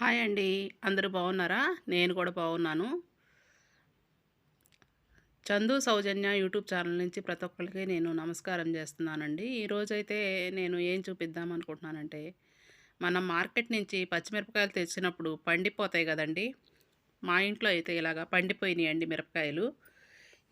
Hi అండి. అందరూ బాగున్నారా? నేను కూడా బాగున్నాను. చందు సౌజన్య యూట్యూబ్ ఛానల్ నుంచి ప్రతి ఒక్కరికి నేను నమస్కారం చేస్తున్నానండి. ఈరోజైతే నేను ఏం చూపిద్దాం అనుకుంటున్నానంటే మనం మార్కెట్ నుంచి పచ్చిమిరపకాయలు తెచ్చినప్పుడు పండిపోతాయి కదండి. మా ఇంట్లో అయితే ఇలాగా పండిపోయినాయండి మిరపకాయలు.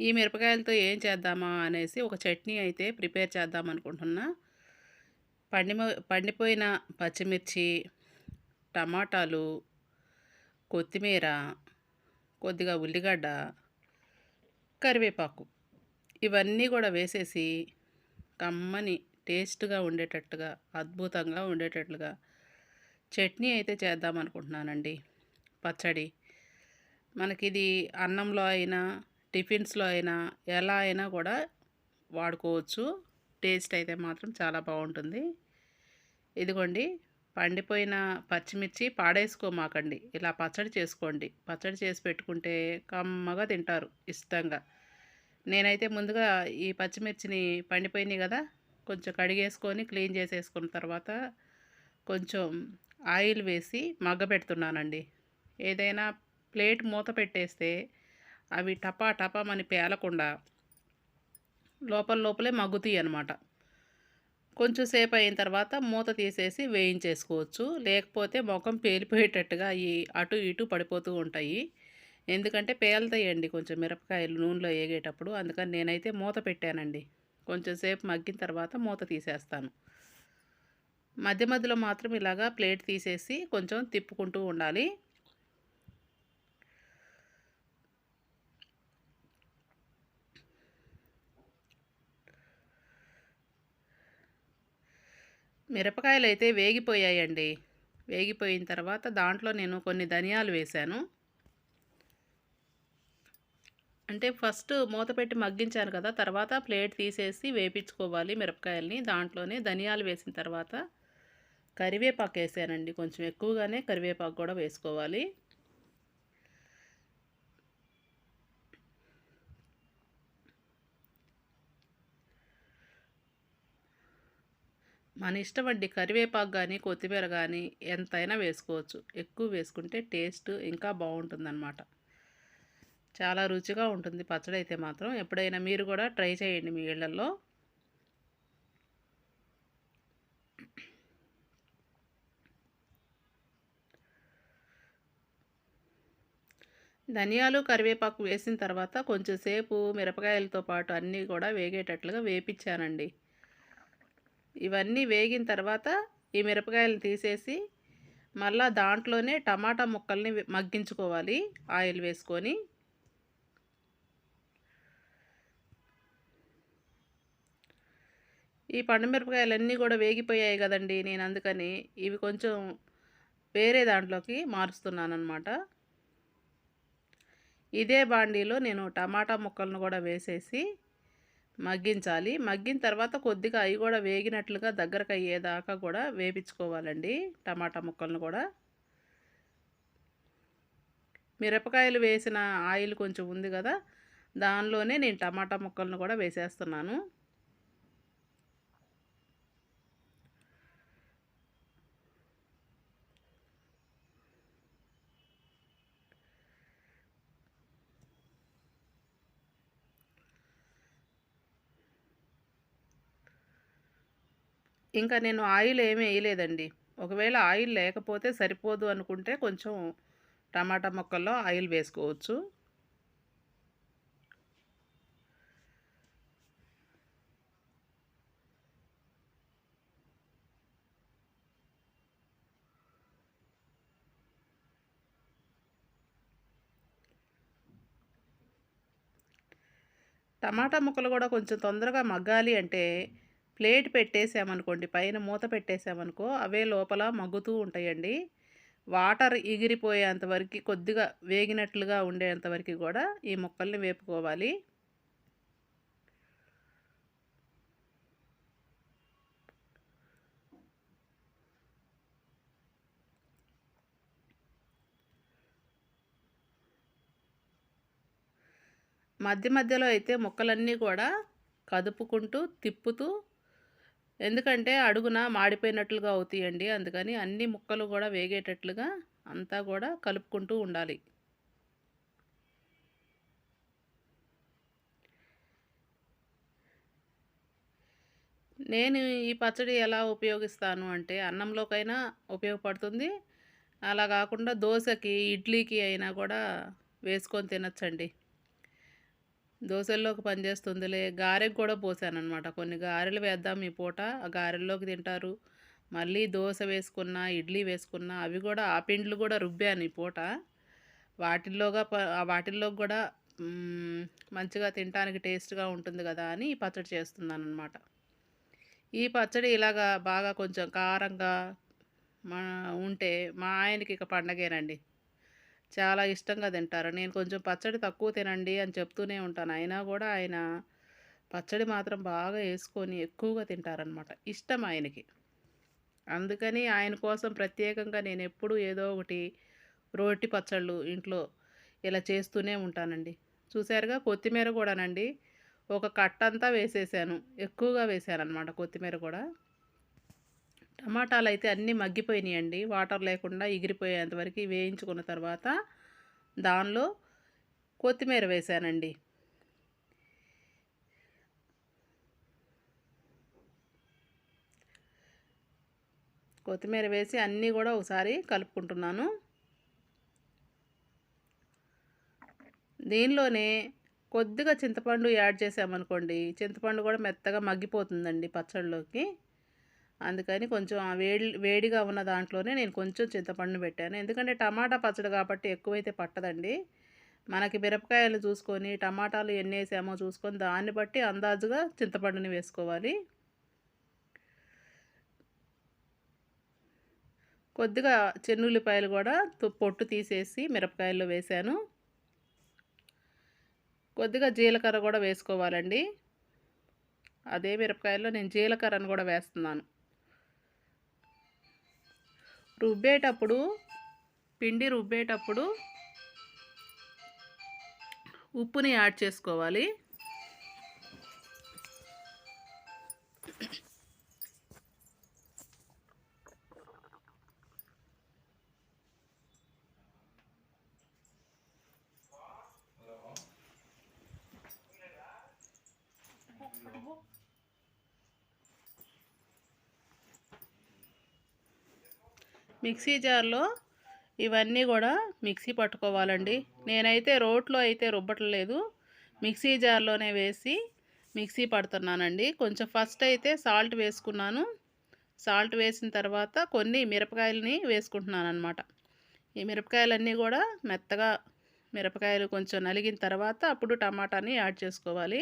ఈ మిరపకాయలతో ఏం చేద్దామా అనేసి ఒక చట్నీ అయితే ప్రిపేర్ చేద్దాం అనుకుంటున్నా. పండి పండిపోయిన పచ్చిమిర్చి టమాటాలు కొత్తిమీర కొద్దిగా ఉల్లిగడ్డ కరివేపాకు ఇవన్నీ కూడా వేసేసి కమ్మని టేస్ట్గా ఉండేటట్టుగా అద్భుతంగా ఉండేటట్లుగా చట్నీ అయితే చేద్దాం అనుకుంటున్నానండి. పచ్చడి మనకిది అన్నంలో అయినా టిఫిన్స్లో అయినా ఎలా అయినా కూడా వాడుకోవచ్చు. టేస్ట్ అయితే మాత్రం చాలా బాగుంటుంది. ఇదిగోండి పండిపోయిన పచ్చిమిర్చి పాడేసుకోమాకండి. ఇలా పచ్చడి చేసుకోండి. పచ్చడి చేసి పెట్టుకుంటే కమ్మగా తింటారు ఇష్టంగా. నేనైతే ముందుగా ఈ పచ్చిమిర్చిని పండిపోయినాయి కదా కొంచెం కడిగేసుకొని క్లీన్ చేసేసుకున్న తర్వాత కొంచెం ఆయిల్ వేసి మగ్గబెడుతున్నానండి ఏదైనా ప్లేట్ మూత పెట్టేస్తే అవి టపా టపా మని పేలకుండా లోపల లోపలే మగ్గుతాయి అనమాట కొంచెం సేపు అయిన తర్వాత మూత తీసేసి వేయించేసుకోవచ్చు. లేకపోతే ముఖం పేలిపోయేటట్టుగా ఈ అటు ఇటు పడిపోతూ ఉంటాయి. ఎందుకంటే పేలుతాయండి కొంచెం మిరపకాయలు నూనెలో వేగేటప్పుడు అందుకని నేనైతే మూత పెట్టానండి. కొంచెం సేపు మగ్గిన తర్వాత మూత తీసేస్తాను. మధ్య మధ్యలో మాత్రం ఇలాగా ప్లేట్ తీసేసి కొంచెం తిప్పుకుంటూ ఉండాలి. మిరపకాయలు అయితే వేగిపోయాయండి. వేగిపోయిన తర్వాత దాంట్లో నేను కొన్ని ధనియాలు వేశాను. అంటే ఫస్ట్ మూత పెట్టి మగ్గించాను కదా తర్వాత ప్లేట్ తీసేసి వేపించుకోవాలి మిరపకాయల్ని. దాంట్లోనే ధనియాలు వేసిన తర్వాత కరివేపాకు వేసానండి. కొంచెం ఎక్కువగానే కరివేపాకు కూడా వేసుకోవాలి. మన ఇష్టం అండి కరివేపాకు కానీ కొత్తిమీర కానీ ఎంతైనా వేసుకోవచ్చు. ఎక్కువ వేసుకుంటే టేస్ట్ ఇంకా బాగుంటుందన్నమాట. చాలా రుచిగా ఉంటుంది పచ్చడి అయితే మాత్రం. ఎప్పుడైనా మీరు కూడా ట్రై చేయండి మీ ఇళ్ళలో ధనియాలు కరివేపాకు వేసిన తర్వాత కొంచెంసేపు మిరపకాయలతో పాటు అన్నీ కూడా వేగేటట్లుగా వేపించానండి. ఇవన్నీ వేగిన తర్వాత ఈ మిరపకాయలు తీసేసి మళ్ళా దాంట్లోనే టమాటా ముక్కల్ని మగ్గించుకోవాలి. ఆయిల్ వేసుకొని. ఈ పండుమిరపకాయలన్నీ కూడా వేగిపోయాయి కదండి నేను అందుకని ఇవి కొంచెం వేరే దాంట్లోకి మారుస్తున్నాను అనమాట ఇదే బాండీలో నేను టమాటా ముక్కలను కూడా వేసేసి మగ్గించాలి. మగ్గిన తర్వాత కొద్దిగా అవి కూడా వేగినట్లుగా దగ్గరకు అయ్యేదాకా కూడా వేపించుకోవాలండి టమాటా ముక్కలను కూడా. మిరపకాయలు వేసిన ఆయిల్ కొంచెం ఉంది కదా దానిలోనే నేను టమాటా ముక్కలను కూడా వేసేస్తున్నాను. ఇంకా నేను ఆయిల్ ఏమీ వేయలేదండి. ఒకవేళ ఆయిల్ లేకపోతే సరిపోదు అనుకుంటే కొంచెం టమాటా ముక్కల్లో ఆయిల్ వేసుకోవచ్చు. టమాటా ముక్కలు కూడా కొంచెం తొందరగా మగ్గాలి అంటే ప్లేట్ పెట్టేసామనుకోండి పైన మూత పెట్టేసామనుకో అవే లోపల మగ్గుతూ ఉంటాయండి. వాటర్ ఎగిరిపోయేంత వరకు కొద్దిగా వేగినట్లుగా ఉండేంతవరకు కూడా ఈ ముక్కల్ని వేపుకోవాలి. మధ్య మధ్యలో అయితే ముక్కలన్నీ కూడా కదుపుకుంటూ తిప్పుతూ ఎందుకంటే అడుగున మాడిపోయినట్లుగా అవుతాయండి. అందుకని అన్ని ముక్కలు కూడా వేగేటట్లుగా అంతా కూడా కలుపుకుంటూ ఉండాలి. నేను ఈ పచ్చడి ఎలా ఉపయోగిస్తాను అంటే అన్నంలోకైనా ఉపయోగపడుతుంది. అలా కాకుండా దోశకి ఇడ్లీకి అయినా కూడా వేసుకొని తినచ్చండి. దోశల్లోకి పనిచేస్తుందిలే గారెకి కూడా పోసానమాట కొన్ని గారెలు వేద్దాం ఈ పూట ఆ గారెల్లోకి తింటారు. మళ్ళీ దోశ వేసుకున్న ఇడ్లీ వేసుకున్నా అవి కూడా ఆ పిండ్లు కూడా రుబ్బాను ఈ పూట. వాటిల్లోగా వాటిల్లోకి కూడా మంచిగా తినడానికి టేస్ట్గా ఉంటుంది కదా అని ఈ పచ్చడి చేస్తున్నాను అనమాట ఈ పచ్చడి ఇలాగా బాగా కొంచెం కారంగా మా ఉంటే మా ఆయనకి ఇక పండగేనండి. చాలా ఇష్టంగా తింటారు. నేను కొంచెం పచ్చడి తక్కువ తినండి అని చెప్తూనే ఉంటాను. అయినా కూడా ఆయన పచ్చడి మాత్రం బాగా వేసుకొని ఎక్కువగా తింటారనమాట ఇష్టం ఆయనకి. అందుకని ఆయన కోసం ప్రత్యేకంగా నేను ఎప్పుడూ ఏదో ఒకటి రోటి పచ్చళ్ళు ఇంట్లో ఇలా చేస్తూనే ఉంటానండి. చూసారుగా కొత్తిమీర కూడానండి. ఒక కట్టంతా వేసేసాను. ఎక్కువగా వేసాను అనమాట కొత్తిమీర కూడా. టమాటాలు అయితే అన్నీ మగ్గిపోయినాయండి. వాటర్ లేకుండా ఎగిరిపోయేంతవరకు వేయించుకున్న తర్వాత దానిలో కొత్తిమీర వేసానండి. కొత్తిమీర వేసి అన్నీ కూడా ఒకసారి కలుపుకుంటున్నాను. దీనిలోనే కొద్దిగా చింతపండు యాడ్ చేసామనుకోండి చింతపండు కూడా మెత్తగా మగ్గిపోతుందండి పచ్చళ్ళలోకి అందుకని కొంచెం వేడి వేడిగా ఉన్న దాంట్లోనే నేను కొంచెం చింతపండు పెట్టాను. ఎందుకంటే టమాటా పచ్చడి కాబట్టి ఎక్కువైతే పట్టదండి. మనకి మిరపకాయలు చూసుకొని టమాటాలు ఎన్ని వేసామో చూసుకొని దాన్ని బట్టి అందాజుగా చింతపండుని వేసుకోవాలి. కొద్దిగా చెన్నుల్లిపాయలు కూడా పొట్టు తీసేసి మిరపకాయల్లో వేశాను కొద్దిగా జీలకర్ర కూడా వేసుకోవాలండి. అదే మిరపకాయల్లో నేను జీలకర్రను కూడా వేస్తున్నాను. రుబ్బేటప్పుడు పిండి రుబ్బేటప్పుడు ఉప్పుని యాడ్ చేసుకోవాలి. మిక్సీ జార్లో ఇవన్నీ కూడా మిక్సీ పట్టుకోవాలండి. నేనైతే రోట్లో అయితే రుబ్బట్లేదు. మిక్సీ జార్లోనే వేసి మిక్సీ పడుతున్నానండి. కొంచెం ఫస్ట్ అయితే సాల్ట్ వేసుకున్నాను. సాల్ట్ వేసిన తర్వాత కొన్ని మిరపకాయలని వేసుకుంటున్నాను అనమాట ఈ మిరపకాయలన్నీ కూడా మెత్తగా మిరపకాయలు కొంచెం నలిగిన తర్వాత అప్పుడు టమాటాని యాడ్ చేసుకోవాలి.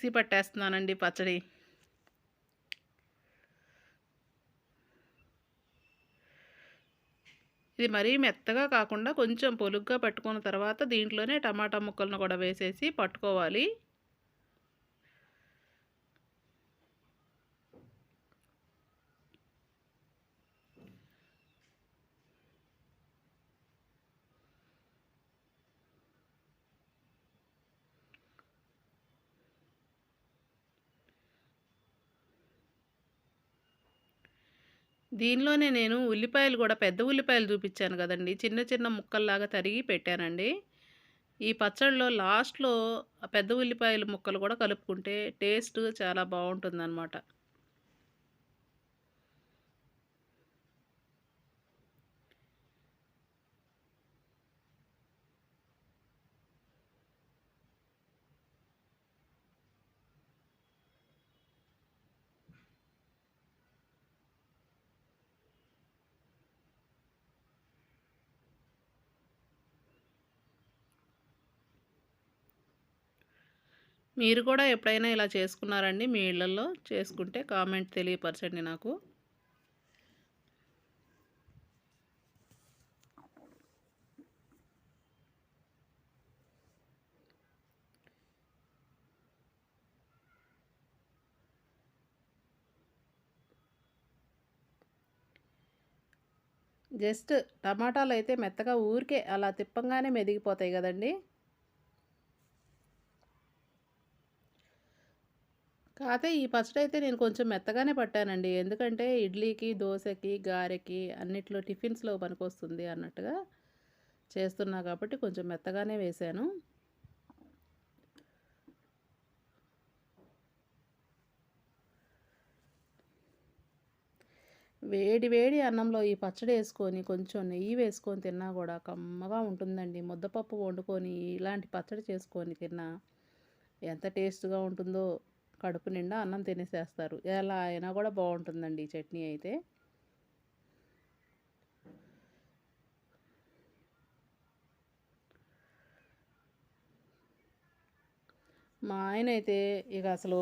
మిక్సీ పట్టేస్తున్నానండి పచ్చడి. ఇది మరీ మెత్తగా కాకుండా కొంచెం పొలుగ్గా పట్టుకున్న తర్వాత దీంట్లోనే టమాటా ముక్కలను కూడా వేసేసి పట్టుకోవాలి. దీనిలోనే నేను ఉల్లిపాయలు కూడా పెద్ద ఉల్లిపాయలు చూపించాను కదండి. చిన్న చిన్న ముక్కల్లాగా తరిగి పెట్టానండి. ఈ పచ్చడిలో లాస్ట్లో పెద్ద ఉల్లిపాయల ముక్కలు కూడా కలుపుకుంటే టేస్ట్ చాలా బాగుంటుందన్నమాట. మీరు కూడా ఎప్పుడైనా ఇలా చేసుకున్నారండి మీ ఇళ్ళల్లో? చేసుకుంటే కామెంట్ తెలియపరచండి నాకు. జస్ట్ టమాటాలు అయితే మెత్తగా ఊరికే అలా తిప్పంగానే మెదిగిపోతాయి కదండీ. కాకపోతే ఈ పచ్చడి అయితే నేను కొంచెం మెత్తగానే పట్టానండి. ఎందుకంటే ఇడ్లీకి దోశకి గారెకి అన్నిట్లో టిఫిన్స్లో పనికొస్తుంది అన్నట్టుగా చేస్తున్నా కాబట్టి కొంచెం మెత్తగానే వేశాను వేడి వేడి అన్నంలో ఈ పచ్చడి వేసుకొని కొంచెం నెయ్యి వేసుకొని తిన్నా కూడా కమ్మగా ఉంటుందండి. ముద్దపప్పు వండుకొని ఇలాంటి పచ్చడి చేసుకొని తిన్నా ఎంత టేస్ట్గా ఉంటుందో కడుపు నిండా అన్నం తినేసేస్తారు. ఎలా అయినా కూడా బాగుంటుందండి ఈ చట్నీ అయితే. మా ఆయన అయితే ఇక అసలు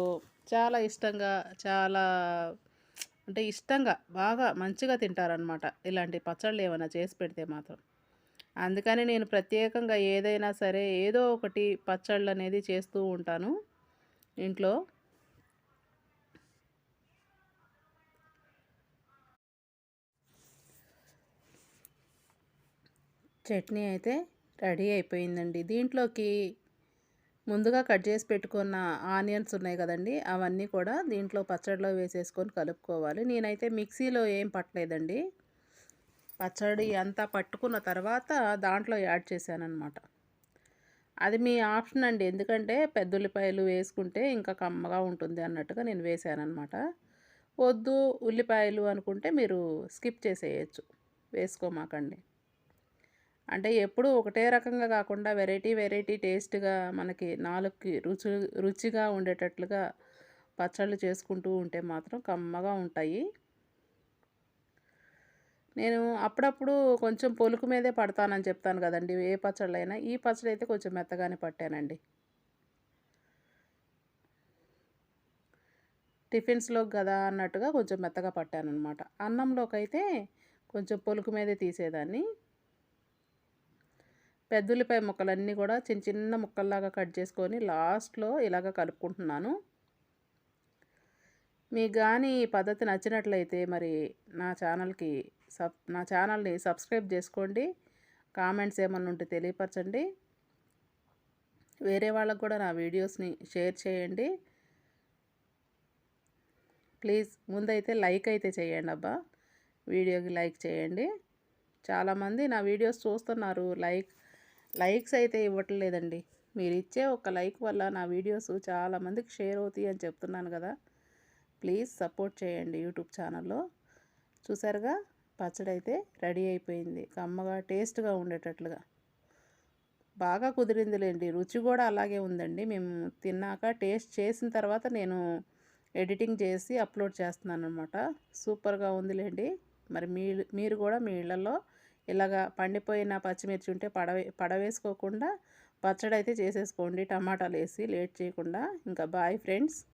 చాలా ఇష్టంగా చాలా అంటే ఇష్టంగా బాగా మంచిగా తింటారనమాట ఇలాంటి పచ్చళ్ళు ఏమైనా చేసి పెడితే మాత్రం. అందుకని నేను ప్రత్యేకంగా ఏదైనా సరే ఏదో ఒకటి పచ్చళ్ళు అనేది చేస్తూ ఉంటాను. ఇంట్లో చట్నీ అయితే రెడీ అయిపోయిందండి. దీంట్లోకి ముందుగా కట్ చేసి పెట్టుకున్న ఆనియన్స్ ఉన్నాయి కదండి అవన్నీ కూడా దీంట్లో పచ్చడిలో వేసేసుకొని కలుపుకోవాలి. నేనైతే మిక్సీలో ఏం పట్టలేదండి. పచ్చడి అంతా పట్టుకున్న తర్వాత దాంట్లో యాడ్ చేశానమాట అది మీ ఆప్షన్ అండి. ఎందుకంటే పెద్ద ఉల్లిపాయలు వేసుకుంటే ఇంకా కమ్మగా ఉంటుంది అన్నట్టుగా నేను వేసానమాట వద్దు ఉల్లిపాయలు అనుకుంటే మీరు స్కిప్ చేసేయచ్చు. వేసుకోమాకండి. అంటే ఎప్పుడూ ఒకటే రకంగా కాకుండా వెరైటీ వెరైటీ టేస్ట్గా మనకి నాలుగుకి రుచి రుచిగా ఉండేటట్లుగా పచ్చళ్ళు చేసుకుంటూ ఉంటే మాత్రం కమ్మగా ఉంటాయి. నేను అప్పుడప్పుడు కొంచెం పొలుకు మీదే పడతానని చెప్తాను కదండి ఏ పచ్చళ్ళైనా. ఈ పచ్చడి అయితే కొంచెం మెత్తగానే పట్టానండి. టిఫిన్స్లోకి కదా అన్నట్టుగా కొంచెం మెత్తగా పట్టాను అనమాట అన్నంలోకి అయితే కొంచెం పొలుకు మీదే తీసేదాన్ని. పెద్దుల్లిపాయ ముక్కలన్నీ కూడా చిన్న చిన్న ముక్కల్లాగా కట్ చేసుకొని లాస్ట్లో ఇలాగ కలుపుకుంటున్నాను. మీకు కానీ ఈ పద్ధతి నచ్చినట్లయితే మరి నా ఛానల్కి సబ్ నా ఛానల్ని సబ్స్క్రైబ్ చేసుకోండి. కామెంట్స్ ఏమన్నా ఉంటే తెలియపరచండి. వేరే వాళ్ళకు కూడా నా వీడియోస్ని షేర్ చేయండి. ప్లీజ్ ముందైతే లైక్ అయితే చేయండి అబ్బా. వీడియోకి లైక్ చేయండి. చాలామంది నా వీడియోస్ చూస్తున్నారు లైక్ లైక్స్ అయితే ఇవ్వట్లేదండి. మీరు ఇచ్చే ఒక లైక్ వల్ల నా వీడియోస్ చాలామందికి షేర్ అవుతాయి అని చెప్తున్నాను కదా. ప్లీజ్ సపోర్ట్ చేయండి యూట్యూబ్ ఛానల్లో. చూసారుగా? పచ్చడి అయితే రెడీ అయిపోయింది. కమ్మగా టేస్ట్గా ఉండేటట్లుగా. బాగా కుదిరిందిలేండి. రుచి కూడా అలాగే ఉందండి. మేము తిన్నాక టేస్ట్ చేసిన తర్వాత నేను ఎడిటింగ్ చేసి అప్లోడ్ చేస్తున్నాను అనమాట సూపర్గా ఉందిలేండి. మరి మీ మీరు కూడా మీ ఇళ్ళల్లో ఇలాగా పండిపోయిన పచ్చిమిర్చి ఉంటే పడవే పడవేసుకోకుండా పచ్చడి అయితే చేసేసుకోండి. టమాటాలు వేసి లేట్ చేయకుండా. ఇంకా బాయ్ ఫ్రెండ్స్.